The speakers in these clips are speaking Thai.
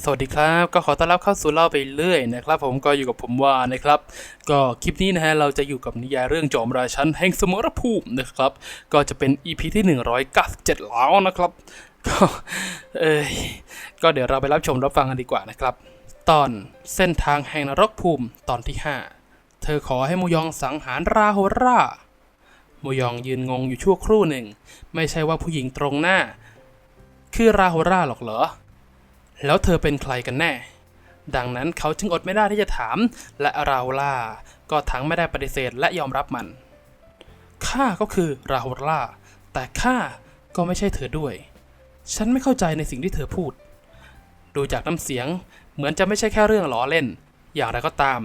สวัสดีครับ ก็ขอต้อนรับเข้าสู่เล่าไปเรื่อยนะครับ ผมก็อยู่กับผมว่านะครับ ก็คลิปนี้นะฮะเราจะอยู่กับนิยายเรื่องจอมราชันแห่งสมรภูมินะครับ ก็จะเป็น EP ที่ 197แล้วนะครับก็เอยก็เดี๋ยวเราไปรับชมรับฟังกันดีกว่านะครับ ตอนเส้นทางแห่งนรกภูมิตอนที่ 5 เธอขอให้มูยองสังหารราโฮรามูยองยืนงงอยู่ชั่วครู่หนึ่ง ไม่ใช่ว่าผู้หญิงตรงหน้า คือราโฮราหรอกเหรอ แล้วเธอเป็นใครกันแน่ ดังนั้นเขาจึงอดไม่ได้ที่จะถาม และราฮูล่าก็ทั้งไม่ได้ปฏิเสธและยอมรับมัน ข้าก็คือราฮูล่า แต่ข้าก็ไม่ใช่เธอด้วย ฉันไม่เข้าใจในสิ่งที่เธอพูด ดูจากน้ำเสียงเหมือนจะไม่ใช่แค่เรื่องล้อเล่น อย่างไรก็ตาม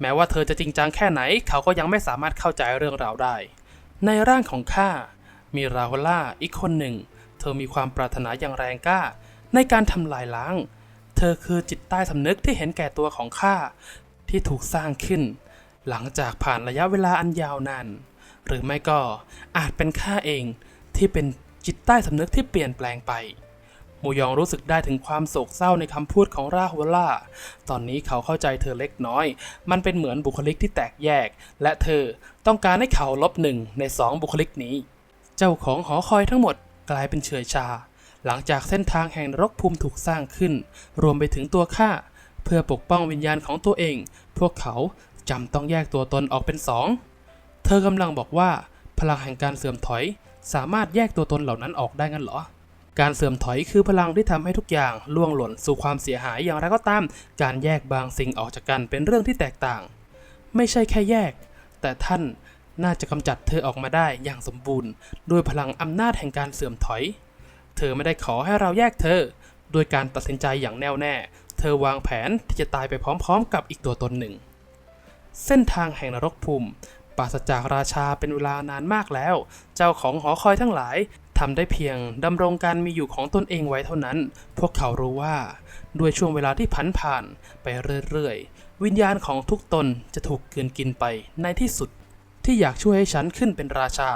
แม้ว่าเธอจะจริงจังแค่ไหน เขาก็ยังไม่สามารถเข้าใจเรื่องราวได้ ในร่างของข้ามีราฮูล่าอีกคนหนึ่ง เธอมีความปรารถนาอย่างแรงกล้า ในการทำลายล้าง เธอคือจิตใต้สำนึกที่เห็นแก่ตัวของข้าที่ถูกสร้างขึ้น หลังจากผ่านระยะเวลาอันยาวนาน หรือไม่ก็อาจเป็นข้าเองที่เป็นจิตใต้สำนึกที่เปลี่ยนแปลงไปมูยองรู้สึกได้ถึงความโศกเศร้าในคำพูดของราฮัวล่า ตอนนี้เขาเข้าใจเธอเล็กน้อย มันเป็นเหมือนบุคลิกที่แตกแยก และเธอต้องการให้เขาลบหนึ่งในสองบุคลิกนี้ เจ้าของหอคอยทั้งหมดกลายเป็นเฉอยชา หลังจากเส้นทางแห่งรกภูมิถูกสร้างขึ้น รวมไปถึงตัวข้าเพื่อปกป้องวิญญาณของตัวเอง พวกเขาจำต้องแยกตัวตนออกเป็นสอง เธอกำลังบอกว่า พลังแห่งการเสื่อมถอย สามารถแยกตัวตนเหล่านั้นออกได้งั้นเหรอ การเสื่อมถอยคือพลังที่ทำให้ทุกอย่างล่วงหล่นสู่ความเสียหายอย่างไรก็ตาม การแยกบางสิ่งออกจากกันเป็นเรื่องที่แตกต่าง ไม่ใช่แค่แยก แต่ท่านน่าจะกำจัดเธอออกมาได้อย่างสมบูรณ์ ด้วยพลังอำนาจแห่งการเสื่อมถอย ธอไม่ได้ขอให้เราแยกเธอ โดยการตัดสินใจอย่างแน่วแน่ เธอวางแผนที่จะตายไปพร้อมๆ กับอีกตัวตนหนึ่ง เส้นทางแห่งนรกภูมิปราศจากราชาเป็นเวลานานมากแล้ว เจ้าของหอคอยทั้งหลายทำได้เพียงดำรงการมีอยู่ของตนเองไว้เท่านั้น พวกเขารู้ว่า ด้วยช่วงเวลาที่ผันผ่านไปเรื่อยๆ วิญญาณของทุกตนจะถูกเกินกินไปในที่สุด ที่อยากช่วยให้ฉันขึ้นเป็นราชา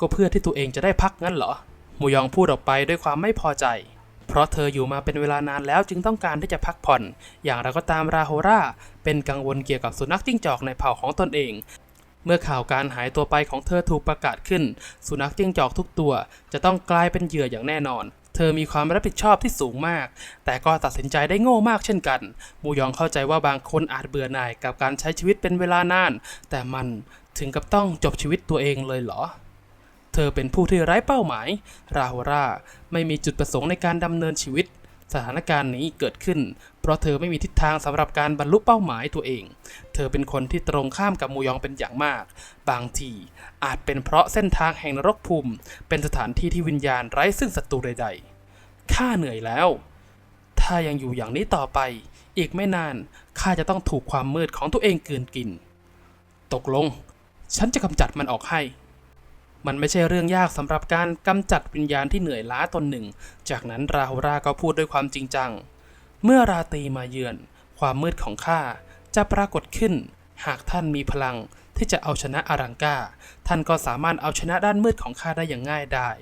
ก็เพื่อที่ตัวเองจะได้พักงั้นเหรอ มูยองพูดออกไปด้วยความไม่พอใจ เพราะเธออยู่มาเป็นเวลานานแล้วจึงต้องการที่จะพักผ่อน อย่างไรก็ตามราโฮราเป็นกังวลเกี่ยวกับสุนัขจิ้งจอกในเผ่าของตนเอง เมื่อข่าวการหายตัวไปของเธอถูกประกาศขึ้น สุนัขจิ้งจอกทุกตัว จะต้องกลายเป็นเหยื่ออย่างแน่นอนเธอมีความรับผิดชอบที่สูงมาก แต่ก็ตัดสินใจได้โง่มากเช่นกัน มูยองเข้าใจว่าบางคนอาจเบื่อหน่ายกับการใช้ชีวิตเป็นเวลานาน แต่มันถึงกับต้องจบชีวิตตัวเองเลยเหรอ เธอเป็นผู้ที่ไร้เป้าหมาย ราโฮราไม่มีจุดประสงค์ในการดำเนินชีวิต สถานการณ์นี้เกิดขึ้น เพราะเธอไม่มีทิศทางสำหรับการบรรลุเป้าหมายตัวเอง เธอเป็นคนที่ตรงข้ามกับมูยองเป็นอย่างมาก บางทีอาจเป็นเพราะเส้นทางแห่งนรกภูมิ เป็นสถานที่ที่วิญญาณไร้ซึ่งศัตรูใดๆข้าเหนื่อยแล้ว ถ้ายังอยู่อย่างนี้ต่อไป อีกไม่นานข้าจะต้องถูกความมืดของตัวเองกืนกิน ตกลง ฉันจะกำจัดมันออกให้ มันไม่ใช่เรื่องยากสำหรับการกำจัดวิญญาณที่เหนื่อยล้าตนหนึ่ง จากนั้นราหูราก็พูดด้วยความจริงจัง เมื่อราตรีมาเยือน ความมืดของข้าจะปรากฏขึ้น หากท่านมีพลังที่จะเอาชนะอารังกาท่านก็สามารถเอาชนะด้านมืดของข้าได้อย่างง่ายไดาย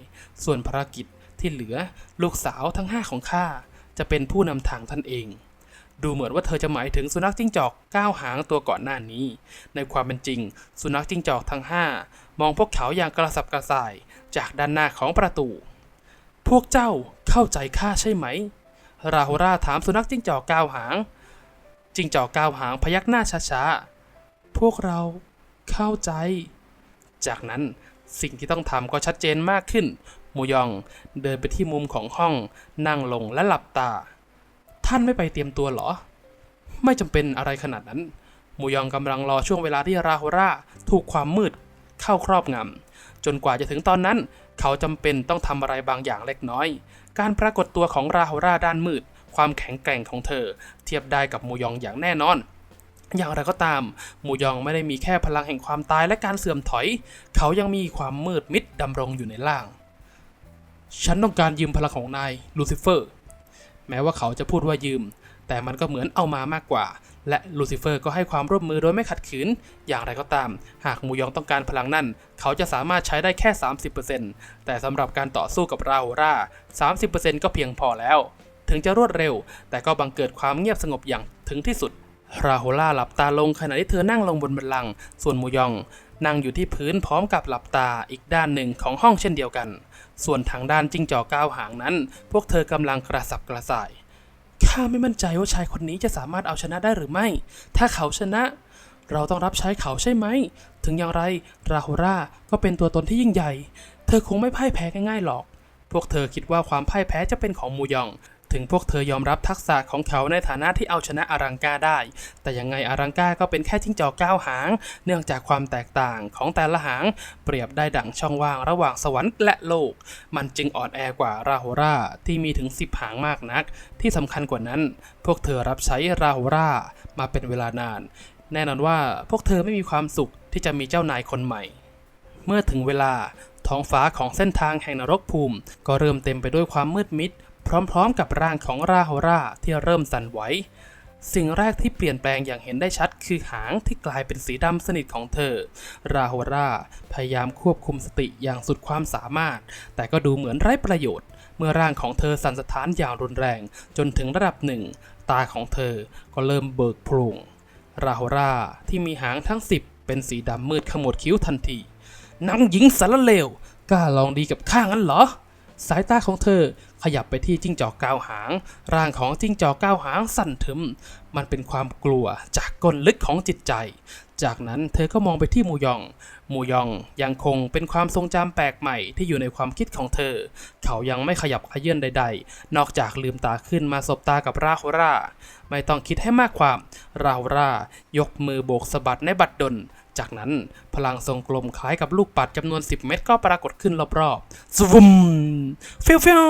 ส่วนภารกิจที่เหลือลูกสาวทั้งห้าของข้าจะเป็นผู้นำทางท่านเอง ดูเหมือนว่าเธอจะหมายถึงสุนัขจิ้งจอกก้าวหางตัวก่อนหน้านี้ ในความเป็นจริง สุนัขจิ้งจอกทั้งห้า มองพวกเขาอย่างกระสับกระส่ายจากด้านหน้าของประตู พวกเจ้าเข้าใจข้าใช่ไหม ราฮูราถามสุนัขจิ้งจอกก้าวหาง จิ้งจอกก้าวหางพยักหน้าช้าๆ พวกเราเข้าใจ จากนั้นสิ่งที่ต้องทำก็ชัดเจนมากขึ้น มูยองเดินไปที่มุมของห้อง นั่งลงและหลับตา ท่านไม่ไปเตรียมตัวเหรอ ไม่จำเป็นอะไรขนาดนั้น มูยองกำลังรอช่วงเวลาที่ราโฮราถูกความมืด เข้าครอบงำจนกว่าจะถึงตอนนั้น เขาจำเป็นต้องทำอะไรบางอย่างเล็กน้อย การปรากฏตัวของราโฮราด้านมืด ความแข็งแกร่งของเธอ เทียบได้กับมูยองอย่างแน่นอน อย่างไรก็ตาม มูยองไม่ได้มีแค่พลังแห่งความตายและการเสื่อมถอย เขายังมีความมืดมิดดำรงอยู่ในล่าง ฉันต้องการยืมพลังของนายลูซิเฟอร์ แม้ว่าเขาจะพูดว่ายืม แต่มันก็เหมือนเอามามากกว่า และลูซิเฟอร์ก็ให้ความร่วมมือโดยไม่ขัดขืน อย่างไรก็ตาม หากมูยองต้องการพลังนั่น เขาจะสามารถใช้ได้แค่ 30%แต่สำหรับการต่อสู้กับราโฮรา30%ก็เพียงพอแล้ว ถึงจะรวดเร็ว แต่ก็บังเกิดความเงียบสงบอย่างถึงที่สุด ราโฮล่าหลับตาลงขณะที่เธอนั่งลงบนบัลลัง ส่วนมูยอง นั่งอยู่ที่พื้นพร้อมกับหลับตาอีกด้านหนึ่งของห้องเช่นเดียวกัน ส่วนทางด้านจิ้งจอกก้าวหางนั้น พวกเธอกำลังกระสับกระส่าย ข้าไม่มั่นใจว่าชายคนนี้จะสามารถเอาชนะได้หรือไม่ ถ้าเขาชนะ เราต้องรับใช้เขาใช่ไหม ถึงอย่างไรราโฮราก็เป็นตัวตนที่ยิ่งใหญ่ เธอคงไม่พ่ายแพ้ง่ายๆหรอก พวกเธอคิดว่าความพ่ายแพ้จะเป็นของมูยอง ถึงพวกเธอยอมรับทักษะของเขาในฐานะที่เอาชนะอารังกาได้ แต่ยังไงอารังกาก็เป็นแค่จิ้งจอกก้าวหาง เนื่องจากความแตกต่างของแต่ละหาง เปรียบได้ดั่งช่องว่างระหว่างสวรรค์และโลก มันจึงอ่อนแอกว่าราโฮราที่มีถึง 10 หางมากนัก ที่สำคัญกว่านั้น พวกเธอรับใช้ราโฮรามาเป็นเวลานาน แน่นอนว่าพวกเธอไม่มีความสุขที่จะมีเจ้านายคนใหม่ เมื่อถึงเวลาท้องฟ้าของเส้นทางแห่งนรกภูมิ ก็เริ่มเต็มไปด้วยความมืดมิด พร้อมๆกับร่างของราโฮราที่เริ่มสั่นไหว สิ่งแรกที่เปลี่ยนแปลงอย่างเห็นได้ชัดคือหางที่กลายเป็นสีดำสนิทของเธอ ราโฮราพยายามควบคุมสติอย่างสุดความสามารถ แต่ก็ดูเหมือนไร้ประโยชน์ เมื่อร่างของเธอสั่นสะท้านอย่างรุนแรง จนถึงระดับหนึ่ง ตาของเธอก็เริ่มเบิกโพรงราโฮราที่มีหางทั้งสิบเป็นสีดำมืดขมวดคิ้วทันทีนางหญิงสารเลวกล้าลองดีกับข้างั้นเหรอ สายตาของเธอขยับไปที่จิ้งจอกก้าวหาง ร่างของจิ้งจอกก้าวหางสั่นทึม มันเป็นความกลัวจากก้นลึกของจิตใจ จากนั้นเธอก็มองไปที่มูยอง มูยองยังคงเป็นความทรงจำแปลกใหม่ที่อยู่ในความคิดของเธอ เขายังไม่ขยับขยื่นใด ๆ นอกจากลืมตาขึ้นมาสบตากับราโฮรา ไม่ต้องคิดให้มากความ ราโฮรายกมือโบกสะบัดในบัดดล จากนั้นพลังทรงกลมคล้ายกับลูกปัดจำนวน 10 เม็ดก็ปรากฏขึ้นรอบๆสวุมฟิวฟิว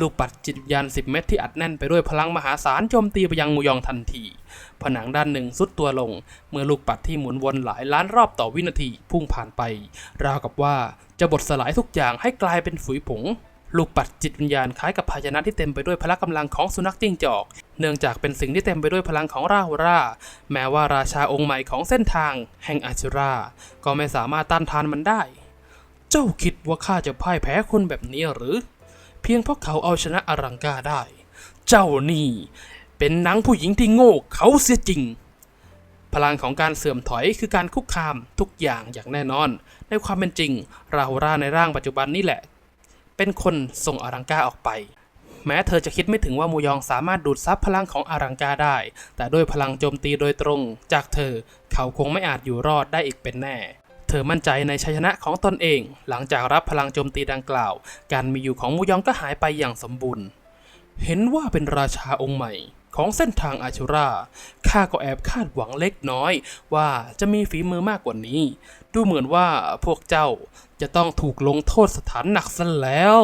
ลูกปัดจิตวิญญาณ 10 เม็ดที่อัดแน่นไปด้วยพลังมหาศาลโจมตีไปยังมูยองทันที ผนังด้านหนึ่งสุดตัวลง เมื่อลูกปัดที่หมุนวนหลายล้านรอบต่อวินาทีพุ่งผ่านไป ราวกับว่าจะบดสลายทุกอย่างให้กลายเป็นฝุยผง ลูกปัดจิตวิญญาณคล้ายกับภาชนะที่เต็มไปด้วยพละกำลังของสุนัขจิ้งจอก เนื่องจากเป็นสิ่งที่เต็มไปด้วยพลังของราหูรา แม้ว่าราชาองค์ใหม่ของเส้นทาง แห่งอาชิรา ก็ไม่สามารถต้านทานมันได้ เจ้าคิดว่าข้าจะพ่ายแพ้คนแบบนี้หรือ เพียงเพราะเขาเอาชนะอรังกาได้ เจ้านี่ เป็นนังผู้หญิงที่โง่เขาเสียจริง พลังของการเสื่อมถอยคือการคุกคามทุกอย่างอย่างแน่นอน ในความเป็นจริง ราหูราในร่างปัจจุบันนี่แหละ เป็นคนส่งอารังกาออกไป แม้เธอจะคิดไม่ถึงว่ามูยองสามารถดูดซับพลังของอารังกาได้ แต่ด้วยพลังโจมตีโดยตรง จากเธอเขาคงไม่อาจอยู่รอดได้อีกเป็นแน่ เธอมั่นใจในชัยชนะของตนเอง หลังจากรับพลังโจมตีดังกล่าว การมีอยู่ของมูยองก็หายไปอย่างสมบูรณ์ เห็นว่าเป็นราชาองค์ใหม่ ของเส้นทางอาชูรา ข้าก็แอบคาดหวังเล็กน้อย ว่าจะมีฝีมือมากกว่านี้ ดูเหมือนว่าพวกเจ้าจะต้องถูกลงโทษสถานหนักซะแล้ว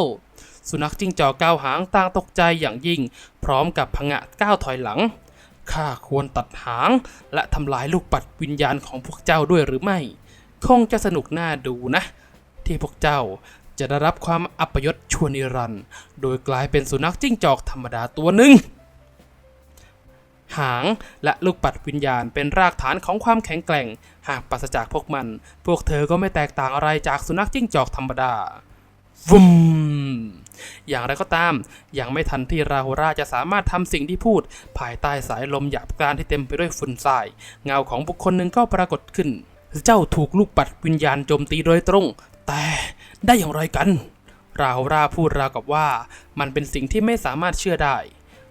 สุนัขจิ้งจอกก้าวหางต่างตกใจอย่างยิ่ง พร้อมกับพงะก้าวถอยหลัง ข้าควรตัดหางและทำลายลูกปัดวิญญาณของพวกเจ้าด้วยหรือไม่ คงจะสนุกน่าดูนะ ที่พวกเจ้าจะได้รับความอัปยศชวนนิรันด์โดยกลายเป็นสุนัขจิ้งจอกธรรมดาตัวหนึ่ง หาง และลูกปัดวิญญาณเป็นรากฐานของความแข็งแกร่ง หากปราศจากพวกมัน พวกเธอก็ไม่แตกต่างอะไรจากสุนัขจิ้งจอกธรรมดาวุมอย่างไรก็ตาม ยังไม่ทันที่ราโฮราจะสามารถทำสิ่งที่พูด ภายใต้สายลมหยาบกร้านที่เต็มไปด้วยฝุ่นทราย เงาของบุคคลหนึ่งก็ปรากฏขึ้น เจ้าถูกลูกปัดวิญญาณโจมตีโดยตรง แต่ได้อย่างไรกัน ราโฮราพูดราวกับว่า มันเป็นสิ่งที่ไม่สามารถเชื่อได้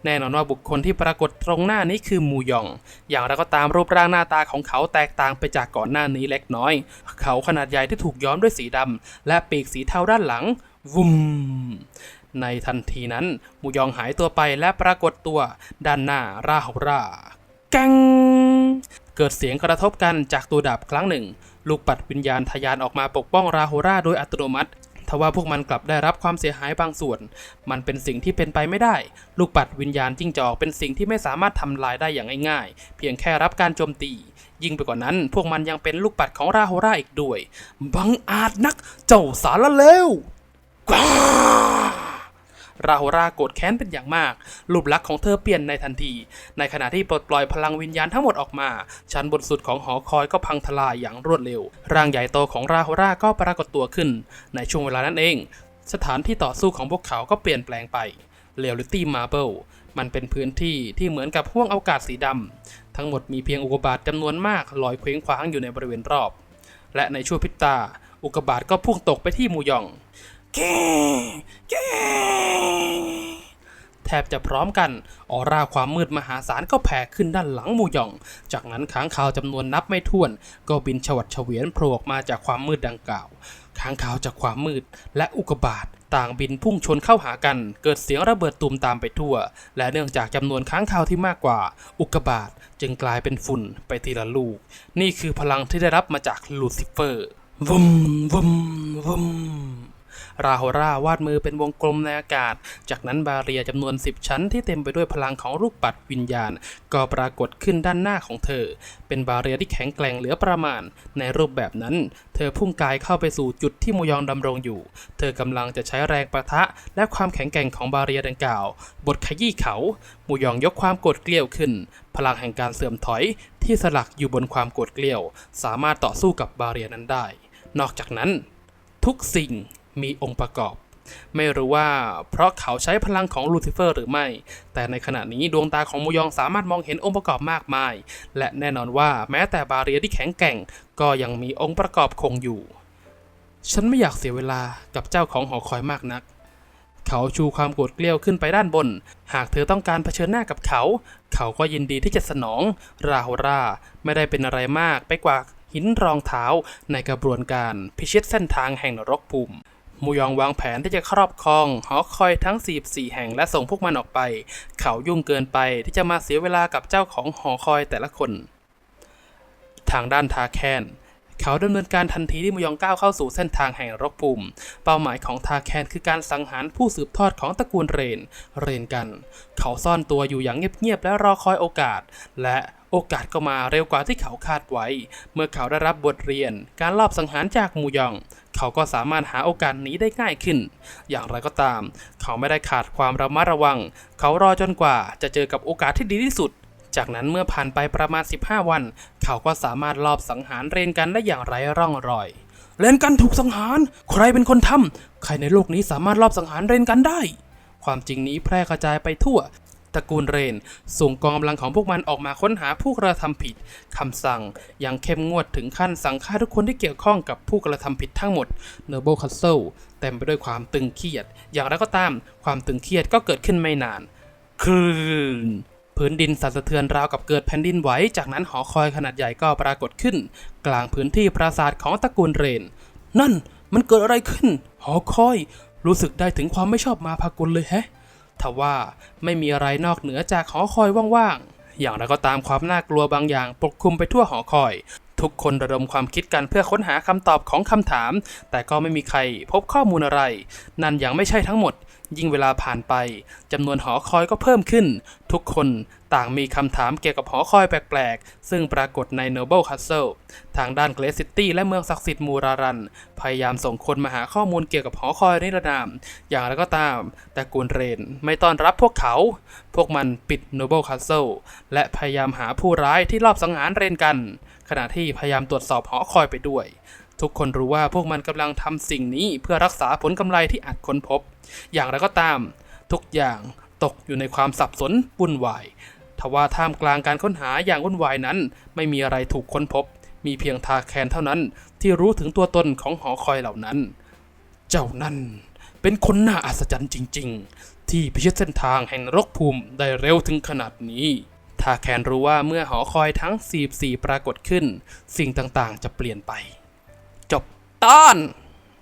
แน่นอนว่าบุคคลที่ปรากฏตรงหน้านี้คือมูยอง อย่างไรก็ตามรูปร่างหน้าตาของเขาแตกต่างไปจากก่อนหน้านี้เล็กน้อย เขาขนาดใหญ่ที่ถูกย้อมด้วยสีดำและปีกสีเทาด้านหลัง วุมในทันทีนั้นมูยองหายตัวไปและปรากฏตัวด้านหน้าราหรากังเกิดเสียงกระทบกันจากตัวดาบครั้งหนึ่ง ลูกปัดวิญญาณทะยานออกมาปกป้องราโฮราโดยอัตโนมัติ ทว่าพวกมันกลับได้รับความเสียหายบางส่วน มันเป็นสิ่งที่เป็นไปไม่ได้ ลูกปัดวิญญาณจิ้งจอกเป็นสิ่งที่ไม่สามารถทำลายได้อย่างง่ายๆ เพียงแค่รับการโจมตี ยิ่งไปกว่านั้น พวกมันยังเป็นลูกปัดของราโฮราอีกด้วย บังอาจนัก เจ้าสารเลวกว้า ราโฮราโกรธแค้นเป็นอย่างมาก รูปลักษณ์ของเธอเปลี่ยนในทันที ในขณะที่ปลดปล่อยพลังวิญญาณทั้งหมดออกมา ชั้นบนสุดของหอคอยก็พังทลายอย่างรวดเร็ว ร่างใหญ่โตของราโฮราก็ปรากฏตัวขึ้น ในช่วงเวลานั้นเอง สถานที่ต่อสู้ของพวกเขาก็เปลี่ยนแปลงไป Reality Marble มันเป็นพื้นที่ที่เหมือนกับห้วงอากาศสีดำทั้งหมดมีเพียงอุกกาบาตจำนวนมากลอยเคว้งคว้างอยู่ในบริเวณรอบ และในช่วงพริบตา อุกกาบาตก็พุ่งตกไปที่มูยอง แกแกแทบจะพร้อมกัน ออร่าความมืดมหาศาลก็แผ่ขึ้นด้านหลังมูยอง จากนั้นค้างคาวจำนวนนับไม่ถ้วน ก็บินฉวัดเฉวียนโผล่ออกมาจากความมืดดังกล่าว ค้างคาวจากความมืดและอุกบาตต่างบินพุ่งชนเข้าหากัน เกิดเสียงระเบิดตูมตามไปทั่ว และเนื่องจากจำนวนค้างคาวที่มากกว่า อุกบาตจึงกลายเป็นฝุ่นไปทีละลูก นี่คือพลังที่ได้รับมาจากลูซิเฟอร์วุมวุมวุม ราโฮราวาดมือเป็นวงกลมในอากาศ จากนั้นบาเรียจำนวน 10 ชั้นที่เต็มไปด้วยพลังของลูกปัดวิญญาณ ก็ปรากฏขึ้นด้านหน้าของเธอ เป็นบาเรียที่แข็งแกร่งเหลือประมาณ ในรูปแบบนั้น เธอพุ่งกายเข้าไปสู่จุดที่มูยองดำรงอยู่ เธอกำลังจะใช้แรงประทะและความแข็งแกร่งของบาเรียดังกล่าว บทขยี้เขามูยองยกความกรธเกลียวขึ้น พลังแห่งการเสื่อมถอยที่สลักอยู่บนความกรธเกลียว สามารถต่อสู้กับบาเรียนั้นได้ นอกจากนั้น ทุกสิ่ง มีองค์ประกอบ ไม่รู้ว่าเพราะเขาใช้พลังของลูซิเฟอร์หรือไม่ แต่ในขณะนี้ดวงตาของมูยองสามารถมองเห็นองค์ประกอบมากมาย และแน่นอนว่าแม้แต่บาเรียที่แข็งแกร่ง ก็ยังมีองค์ประกอบคงอยู่ ฉันไม่อยากเสียเวลากับเจ้าของหอคอยมากนักเขาชูความโกรธเกลี้ยวขึ้นไปด้านบน หากเธอต้องการเผชิญหน้ากับเขา เขาก็ยินดีที่จะสนอง ราโฮรา ไม่ได้เป็นอะไรมากไปกว่าหินรองเท้าในกระบวนการพิชิตเส้นทางแห่งนรกภูมิ มูยองวางแผนที่จะครอบครองหอคอยทั้ง 44 แห่งและส่งพวกมันออกไป เขายุ่งเกินไปที่จะมาเสียเวลากับเจ้าของหอคอยแต่ละคน ทางด้านทาแคนเขาดำเนินการทันทีที่มูยองก้าวเข้าสู่เส้นทางแห่งรกภูมิ เป้าหมายของทาแคนคือการสังหารผู้สืบทอดของตระกูลเรน เรนกัน เขาซ่อนตัวอยู่อย่างเงียบๆและรอคอยโอกาส และ อกาสก็มาเร็วกว่าที่เขาคาดไว้ เมื่อเขาได้รับบทเรียน การลอบสังหารจากมูยอง เขาก็สามารถหาโอกาสหนี้ได้ง่ายขึ้น อย่างไรก็ตาม เขาไม่ได้ขาดความระมัดระวัง เขารอจนกว่าจะเจอกับโอกาสที่ดีที่สุด จากนั้นเมื่อผ่านไปประมาณ 15 วัน เขาก็สามารถลอบสังหารเรนกันได้อย่างไร้ร่องรอย เรนกันถูกสังหาร ใครเป็นคนทำใครในโลกนี้สามารถลอบสังหารเรนกันได้ความจริงนี้แพร่กระจายไปทั่ว ระกูลเรน ส่งกองกำลังของพวกมันออกมาค้นหาผู้กระทำผิดคำสั่งยังเข้มงวดถึงขั้นสั่งฆ่าทุกคนที่เกี่ยวข้องกับผู้กระทำผิดทั้งหมดเนอร์โบคัสเซิลเต็มไปด้วยความตึงเครียด อย่างไรก็ตามความตึงเครียดก็เกิดขึ้นไม่นานคลื่นพื้นดินสั่นสะเทือนราวกับเกิดแผ่นดินไหว จากนั้นหอคอยขนาดใหญ่ก็ปรากฏขึ้น กลางพื้นที่ปราสาทของตระกูลเรน นั่นมันเกิดอะไรขึ้น หอคอย รู้สึกได้ถึงความไม่ชอบมาพากลเลยแฮะ ทว่าไม่มีอะไรนอกเหนือจากหอคอยว่างๆ อย่างไรก็ตามความน่ากลัวบางอย่างปกคลุมไปทั่วหอคอย ทุกคนระดมความคิดกันเพื่อค้นหาคำตอบของคำถาม แต่ก็ไม่มีใครพบข้อมูลอะไร นั่นยังไม่ใช่ทั้งหมด ยิ่งเวลาผ่านไปจำนวนหอคอยก็เพิ่มขึ้น ทุกคนต่างมีคำถามเกี่ยวกับหอคอยแปลกๆ ซึ่งปรากฏใน Noble Castle ทางด้านเกรซิตี้และเมืองศักดิ์สิทธิ์มูรารัน พยายามส่งคนมาหาข้อมูลเกี่ยวกับหอคอยนิรนาม อย่างไรก็ตาม แต่กูลเรนไม่ต้อนรับพวกเขา พวกมันปิด Noble Castle และพยายามหาผู้ร้ายที่ลอบสังหารเรนกัน ขณะที่พยายามตรวจสอบหอคอยไปด้วย ทุกคนรู้ว่าพวกมันกำลังทำสิ่งนี้เพื่อรักษาผลกำไรที่อาจค้นพบ อย่างไรก็ตาม ทุกอย่างตกอยู่ในความสับสนวุ่นวาย ทว่าท่ามกลางการค้นหาอย่างวุ่นวายนั้น ไม่มีอะไรถูกค้นพบ มีเพียงทาแคนเท่านั้น ที่รู้ถึงตัวตนของหอคอยเหล่านั้น เจ้านั่นเป็นคนน่าอัศจรรย์จริง ๆ ที่พิชิตเส้นทางแห่งนรกภูมิได้เร็วถึงขนาดนี้ทาแคนรู้ว่าเมื่อหอคอยทั้ง 44 ปรากฏขึ้น สิ่งต่างๆ จะเปลี่ยนไป จบตอน